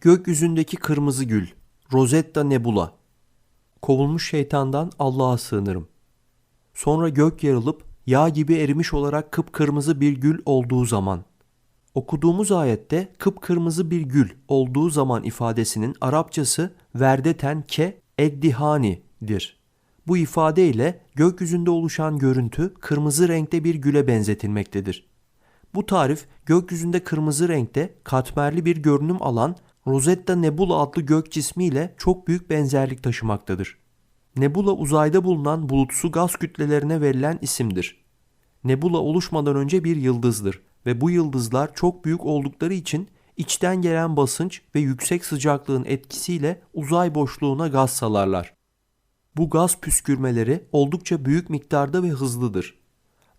Gökyüzündeki kırmızı gül, Rosetta Nebula. Kovulmuş şeytandan Allah'a sığınırım. Sonra gök yarılıp yağ gibi erimiş olarak kıpkırmızı bir gül olduğu zaman. Okuduğumuz ayette kıpkırmızı bir gül olduğu zaman ifadesinin Arapçası verdeten ke eddihani'dir. Bu ifade ile gökyüzünde oluşan görüntü kırmızı renkte bir güle benzetilmektedir. Bu tarif gökyüzünde kırmızı renkte katmerli bir görünüm alan Rosetta Nebula adlı gök cismiyle çok büyük benzerlik taşımaktadır. Nebula uzayda bulunan bulutsu gaz kütlelerine verilen isimdir. Nebula oluşmadan önce bir yıldızdır ve bu yıldızlar çok büyük oldukları için içten gelen basınç ve yüksek sıcaklığın etkisiyle uzay boşluğuna gaz salarlar. Bu gaz püskürmeleri oldukça büyük miktarda ve hızlıdır.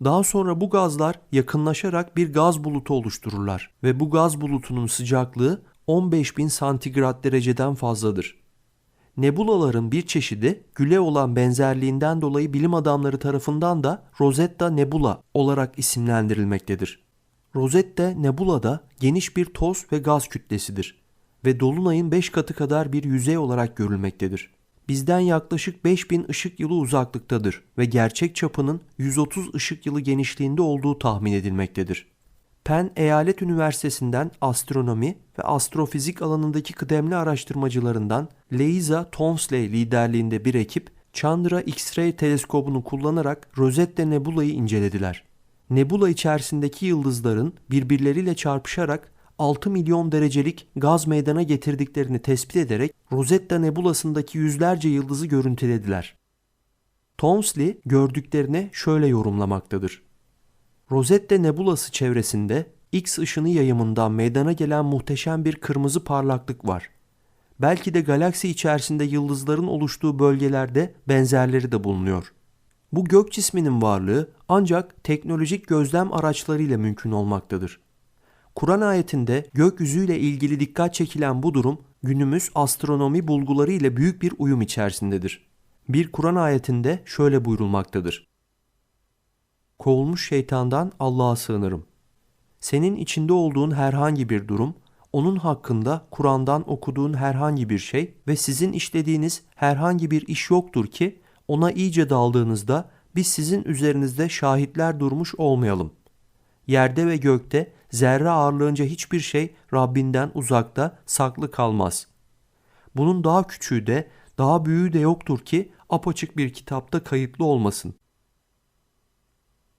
Daha sonra bu gazlar yakınlaşarak bir gaz bulutu oluştururlar ve bu gaz bulutunun sıcaklığı 15.000 santigrat dereceden fazladır. Nebulaların bir çeşidi güle olan benzerliğinden dolayı bilim adamları tarafından da Rosetta Nebula olarak isimlendirilmektedir. Rosetta Nebula'da geniş bir toz ve gaz kütlesidir ve dolunayın 5 katı kadar bir yüzey olarak görülmektedir. Bizden yaklaşık 5000 ışık yılı uzaklıktadır ve gerçek çapının 130 ışık yılı genişliğinde olduğu tahmin edilmektedir. Penn Eyalet Üniversitesi'nden astronomi ve astrofizik alanındaki kıdemli araştırmacılarından Leiza Tonsley liderliğinde bir ekip Chandra X-ray teleskobunu kullanarak Rosetta Nebula'yı incelediler. Nebula içerisindeki yıldızların birbirleriyle çarpışarak 6 milyon derecelik gaz meydana getirdiklerini tespit ederek Rosetta Nebulası'ndaki yüzlerce yıldızı görüntülediler. Tonsley gördüklerini şöyle yorumlamaktadır. Rosetta Nebulası çevresinde X ışını yayımından meydana gelen muhteşem bir kırmızı parlaklık var. Belki de galaksi içerisinde yıldızların oluştuğu bölgelerde benzerleri de bulunuyor. Bu gök cisminin varlığı ancak teknolojik gözlem araçlarıyla mümkün olmaktadır. Kur'an ayetinde gökyüzüyle ilgili dikkat çekilen bu durum günümüz astronomi bulguları ile büyük bir uyum içerisindedir. Bir Kur'an ayetinde şöyle buyurulmaktadır. Kovulmuş şeytandan Allah'a sığınırım. Senin içinde olduğun herhangi bir durum, onun hakkında Kur'an'dan okuduğun herhangi bir şey ve sizin işlediğiniz herhangi bir iş yoktur ki ona iyice daldığınızda biz sizin üzerinizde şahitler durmuş olmayalım. Yerde ve gökte zerre ağırlığınca hiçbir şey Rabbinden uzakta saklı kalmaz. Bunun daha küçüğü de daha büyüğü de yoktur ki apaçık bir kitapta kayıtlı olmasın.